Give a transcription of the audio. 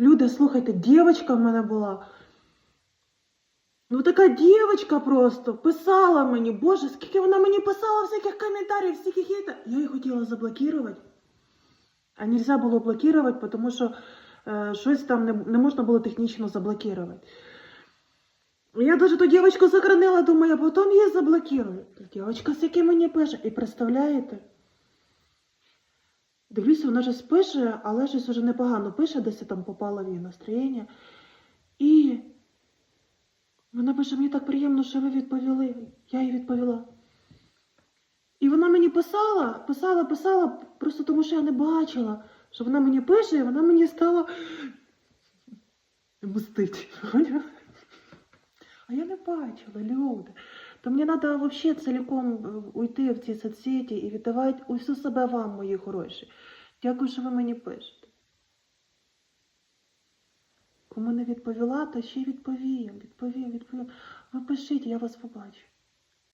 Люди, слухайте, дівчинка в мене була. Ну така дівчинка просто писала мені, боже, скільки вона мені писала всяких коментарів, всяких хейта. Я її хотіла заблокувати. А нельзя було блокувати, тому що е, щось там не, не можна було технічно заблокувати. Я даже ту дівчинку сохранила, думаю, а потім її заблокирую. Дівчинка, з яким мені пише. І представляєте? Дивлюся, вона щось пише, але щось вже непогано пише, десь там попала в її настроєння. І вона пише, мені так приємно, що ви відповіли. Я їй відповіла. І вона мені писала, писала, писала, просто тому що я не бачила, що вона мені пише, і вона мені стала мстить. А я не бачила, люди. То мені треба взагалі цілком е, уйти в ці соцсеті і віддавати усю себе вам, мої хороші. Дякую, що ви мені пишете. Кому не відповіла, то ще й відповім, відповім, відповім. Ви пишіть, я вас побачу.